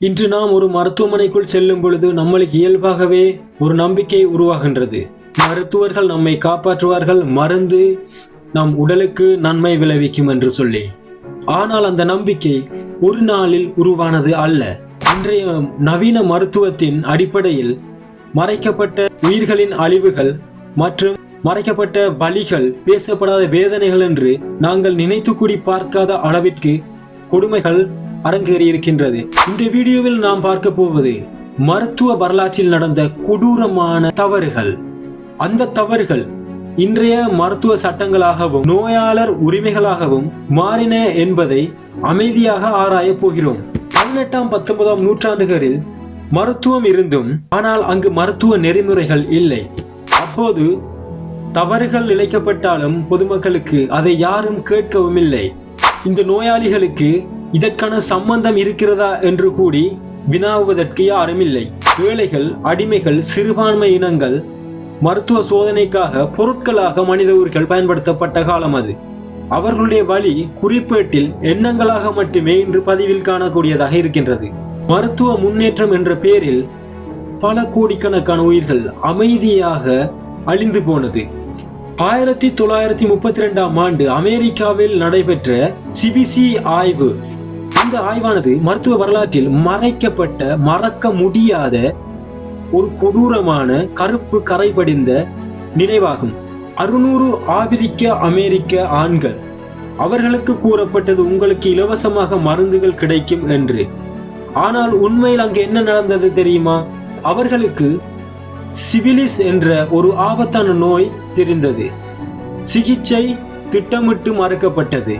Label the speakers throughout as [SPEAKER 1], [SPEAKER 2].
[SPEAKER 1] இன்று நாம் ஒரு மருத்துவமனைக்குள் செல்லும் பொழுது நம்மளுக்கு இயல்பாகவே ஒரு நம்பிக்கை உருவாகின்றது. மருத்துவர்கள் நம்மை காப்பாற்றுவார்கள் மருந்து நம் உடலுக்கு நன்மை விளைவிக்கும் என்று சொல்லி. ஆனால் அந்த நம்பிக்கை ஒரு நாளில் உருவானது அல்ல. இன்றைய நவீன மருத்துவத்தின் அடிப்படையில் மறைக்கப்பட்ட உயிர்களின் அழிவுகள் மற்றும் மறைக்கப்பட்ட வலிகள் பேசப்படாத வேதனைகள் என்று நாங்கள் நினைத்து கூடி பார்க்காத அளவிற்கு கொடுமைகள் அரங்கேறி இருக்கின்றது இந்த வீடியோவில் நாம் பார்க்க போவது மருத்துவ வரலாற்றில் நடந்த கொடூரமான தவறுகள். அந்த தவறுகள் இன்றைய மருத்துவ சட்டங்களாகவும் நோயாளர் உரிமைகளாகவும் மாறின என்பதை அமைதியாக ஆராயப் போகிறோம். பதினெட்டாம் பத்தொன்பதாம் நூற்றாண்டுகளில் மருத்துவம் இருந்தும் ஆனால் அங்கு மருத்துவ நெறிமுறைகள் இல்லை. அப்போது தவறுகள் இழைக்கப்பட்டாலும் பொதுமக்களுக்கு அதை யாரும் கேட்கவும் இல்லை. இந்த நோயாளிகளுக்கு இதற்கான சம்பந்தம் இருக்கிறதா என்று கூடி வினாவுவதற்கு யாரும் இல்லை ஏழைகள் அடிமைகள் சிறுபான்மை இனங்கள் மருத்துவ சோதனைக்காக பொருட்களாக மனித உயிர்கள் பயன்படுத்தப்பட்ட காலம் அது. அவர்களுடைய வழி குறிப்பேட்டில் எண்ணங்களாக மட்டுமே இன்று பதிவில் காணக்கூடியதாக இருக்கின்றது. மருத்துவ முன்னேற்றம் என்ற பெயரில் பல கோடிக்கணக்கான உயிர்கள் அமைதியாக அழிந்து போனது. ஆயிரத்தி தொள்ளாயிரத்தி முப்பத்தி ரெண்டாம் ஆண்டு அமெரிக்காவில் நடைபெற்ற சிபிசி ஆய்வு இந்த ஆய்வானது மருத்துவ வரலாற்றில் மறைக்கப்பட்ட மறக்க முடியாத ஒரு கொடூரமான கருப்பு கரை படிந்த நினைவாகும். அறுநூறு ஆபிரிக்க அமெரிக்க ஆண்கள். அவர்களுக்கு கூறப்பட்டது உங்களுக்கு இலவசமாக மருந்துகள் கிடைக்கும் என்று. ஆனால் உண்மையில் அங்கு என்ன நடந்தது தெரியுமா? அவர்களுக்கு சிவிலிஸ் என்ற ஒரு ஆபத்தான நோய் தெரிந்தது. சிகிச்சை திட்டமிட்டு மறுக்கப்பட்டது.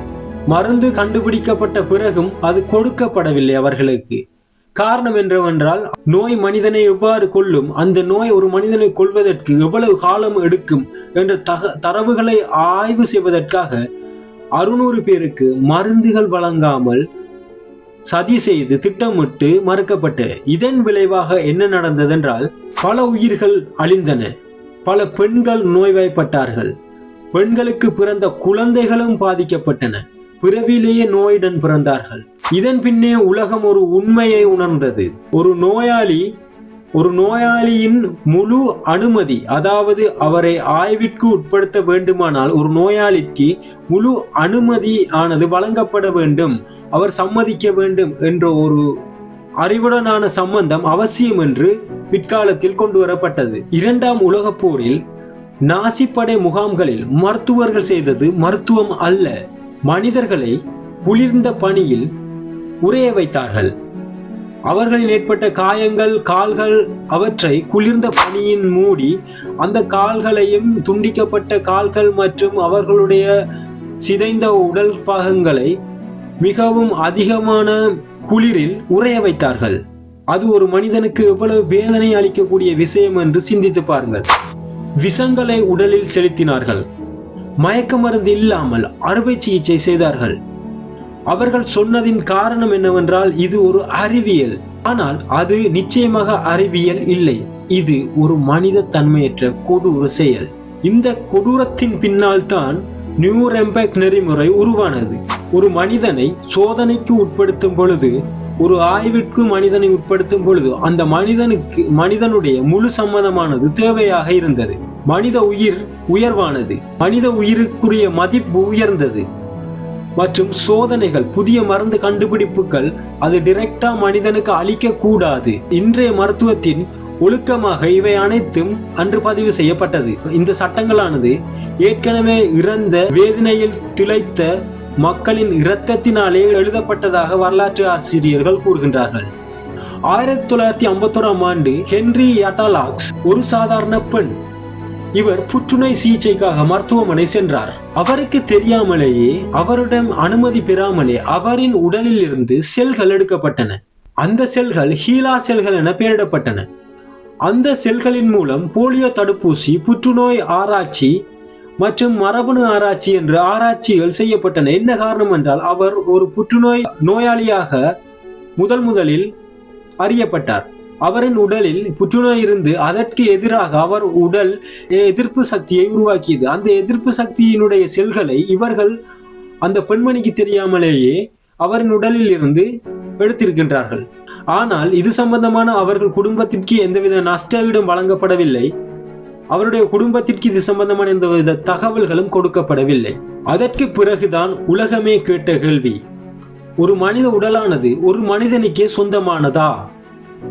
[SPEAKER 1] மருந்து கண்டுபிடிக்கப்பட்ட பிறகும் அது கொடுக்கப்படவில்லை அவர்களுக்கு. காரணம் என்றவென்றால் நோய் மனிதனை எவ்வாறு கொள்ளும் அந்த நோய் ஒரு மனிதனை கொள்வதற்கு எவ்வளவு காலம் எடுக்கும் என்ற தக தரவுகளை ஆய்வு செய்வதற்காக அறுநூறு பேருக்கு மருந்துகள் வழங்காமல் சதி செய்து திட்டமிட்டு மறுக்கப்பட்டது இதன் விளைவாக என்ன நடந்ததென்றால் பல உயிர்கள் அழிந்தன. பல பெண்கள் நோய்வாய்ப்பட்டார்கள். பெண்களுக்கு பிறந்த குழந்தைகளும் பாதிக்கப்பட்டன. பிறவிலேயே நோயுடன் பிறந்தார்கள். இதன் பின்னே உலகம் ஒரு உண்மையை உணர்ந்தது. ஒரு நோயாளி ஒரு நோயாளியின் முழு அனுமதி அதாவது அவரை ஆய்விற்கு உட்படுத்த வேண்டுமானால் ஒரு நோயாளிக்கு முழு அனுமதி ஆனது வழங்கப்பட வேண்டும். அவர் சம்மதிக்க வேண்டும் என்ற ஒரு அறிவுடனான சம்பந்தம் அவசியம் என்று பிற்காலத்தில் கொண்டு வரப்பட்டது. இரண்டாம் உலகப் போரில் நாசிப்படை முகாம்களில் மருத்துவர்கள் செய்தது மருத்துவம் அல்ல. மனிதர்களை குளிர்ந்த பணியில் உரைய வைத்தார்கள். அவர்களில் ஏற்பட்ட காயங்கள் கால்கள் அவற்றை குளிர்ந்த பனியின் மூடி அந்த கால்களையும் துண்டிக்கப்பட்ட கால்கள் மற்றும் அவர்களுடைய சிதைந்த உடல் பாகங்களை மிகவும் அதிகமான குளிரில் உறைய வைத்தார்கள். அது ஒரு மனிதனுக்கு எவ்வளவு வேதனை அளிக்கக்கூடிய விஷயம் என்று சிந்தித்து பாருங்கள். விஷங்களை உடலில் செலுத்தினார்கள். மயக்க மருந்து இல்லாமல் அறுவை சிகிச்சை செய்தார்கள். அவர்கள் சொன்னதின் காரணம் என்னவென்றால் இது ஒரு அறிவியல். ஆனால் அது நிச்சயமாக அறிவியல் இல்லை. இது ஒரு மனித தன்மையற்ற கொடூர செயல். இந்த கொடூரத்தின் பின்னால் தான் நியூரெம்பெக் நெறிமுறை உருவானது. ஒரு மனிதனை சோதனைக்கு உட்படுத்தும் பொழுது ஒரு ஆய்விற்கு மனிதனை உட்படுத்தும் பொழுது அந்த மனிதனுக்கு மனிதனுடைய முழு சம்மதமானது தேவையாக இருந்தது. மனித உயிர் உயர்வானது. மனித உயிருக்குரிய மதிப்பு உயர்ந்தது. மற்றும் சோதனைகள் புதிய மருந்து கண்டுபிடிப்புகள் அது டிரெக்டா மனிதனுக்கு அளிக்க கூடாது இன்றைய மருத்துவத்தின் ஒழுக்கமாக இவை அனைத்தும் அன்று பதிவு செய்யப்பட்டது. இந்த சட்டங்களானது ஏற்கனவே இறந்த வேதனையில் திளைத்த மக்களின் இரத்தத்தினாலே எழுதப்பட்டதாக வரலாற்று ஆசிரியர்கள் கூறுகின்றார்கள். ஆயிரத்தி தொள்ளாயிரத்தி ஐம்பத்தோராம் ஆண்டு ஹென்றி அட்டாலாக்ஸ் ஒரு சாதாரண பெண் இவர் புற்றுநோய் சிகிச்சைக்காக மருத்துவமனை சென்றார். அவருக்கு தெரியாமலேயே அவரிடம் அனுமதி பெறாமலே அவரின் உடலில் இருந்து செல்கள் எடுக்கப்பட்டன. அந்த செல்கள் ஹீலா செல்கள் என பெயரிடப்பட்டன. அந்த செல்களின் மூலம் போலியோ தடுப்பூசி புற்றுநோய் ஆராய்ச்சி மற்றும் மரபணு ஆராய்ச்சி என்று ஆராய்ச்சிகள் செய்யப்பட்டன. என்ன காரணம் என்றால் அவர் ஒரு புற்றுநோய் நோயாளியாக முதல் முதலில் அறியப்பட்டார். அவரின் உடலில் புற்றுநோய் இருந்து அதற்கு எதிராக அவர் உடல் எதிர்ப்பு சக்தியை உருவாக்கியது. அந்த எதிர்ப்பு சக்தியினுடைய செல்களை இவர்கள் அந்த பெண்மணிக்கு தெரியாமலேயே அவரின் உடலில் இருந்து எடுத்திருக்கின்றார்கள். ஆனால் இது சம்பந்தமான அவர்கள் குடும்பத்திற்கு எந்தவித நஷ்டஈடும் வழங்கப்படவில்லை. அவருடைய குடும்பத்திற்கு இது சம்பந்தமான எந்தவித தகவல்களும் கொடுக்கப்படவில்லை. அதற்கு பிறகுதான் உலகமே கேட்ட கேள்வி ஒரு மனித உடலானது ஒரு மனிதனுக்கே சொந்தமானதா?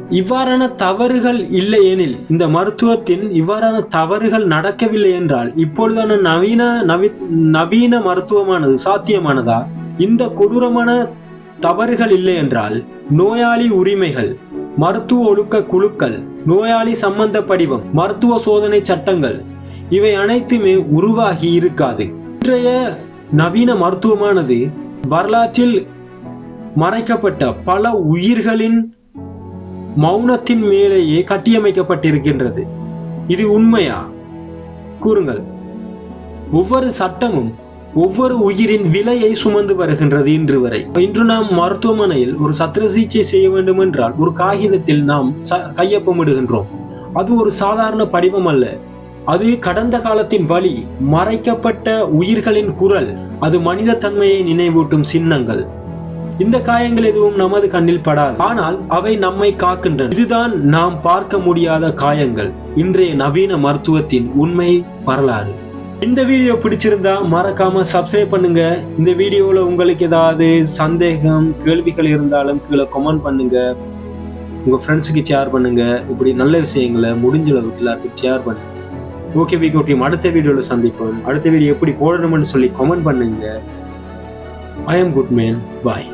[SPEAKER 1] இவ்வாறான தவறுகள் இல்லை எனில் இந்த மருத்துவத்தின் இவ்வாறான தவறுகள் நடக்கவில்லை என்றால் இப்பொழுதான நவீன நவி நவீன மருத்துவமானது சாத்தியமானதா? இந்த கொடூரமான தவறுகள் இல்லை என்றால் நோயாளி உரிமைகள் மருத்துவ ஒழுக்க குழுக்கள் நோயாளி சம்பந்த படிவம் மருத்துவ சோதனை சட்டங்கள் இவை அனைத்துமே உருவாகி இருக்காது. இன்றைய நவீன மருத்துவமானது வரலாற்றில் மறைக்கப்பட்ட பல உயிர்களின் மௌனத்தின் மேலேயே கட்டியமைக்கப்பட்டிருக்கின்றது. இது உண்மையா? கூறுங்கள். ஒவ்வொரு சட்டமும் ஒவ்வொரு உயிரின் விலையை சுமந்து வருகின்றது இன்று வரை. இன்று நாம் மருத்துவமனையில் ஒரு சத்திர சிகிச்சை செய்ய வேண்டும் என்றால் ஒரு காகிதத்தில் நாம் ச- கையொப்பமிடுகின்றோம். அது ஒரு சாதாரண படிவம் அல்ல. அது கடந்த காலத்தின் வழி மறைக்கப்பட்ட உயிர்களின் குரல் அது மனித தன்மையை நினைவூட்டும் சின்னங்கள். இந்த காயங்கள் எதுவும் நமது கண்ணில் படாது. ஆனால் அவை நம்மை காக்கின்றன. இதுதான் நாம் பார்க்க முடியாத காயங்கள். இன்றைய நவீன மருத்துவத்தின் உண்மை வரலாறு. இந்த வீடியோ பிடிச்சிருந்தா மறக்காம சப்ஸ்கிரைப் பண்ணுங்க. இந்த வீடியோல உங்களுக்கு ஏதாவது சந்தேகம் கேள்விகள் இருந்தாலும் கீழே கமெண்ட் பண்ணுங்க. உங்க ஃப்ரெண்ட்ஸுக்கு ஷேர் பண்ணுங்க. இப்படி நல்ல விஷயங்களை முடிஞ்ச அளவுக்கு எல்லாருக்கும் ஷேர் பண்ணுங்க. ஓகே வீக்கோ டீம் அடுத்த வீடியோவில் சந்திப்போம். அடுத்த வீடியோ எப்படி போடணும்னு சொல்லி கமெண்ட் பண்ணுங்க. I am Goodman. Bye.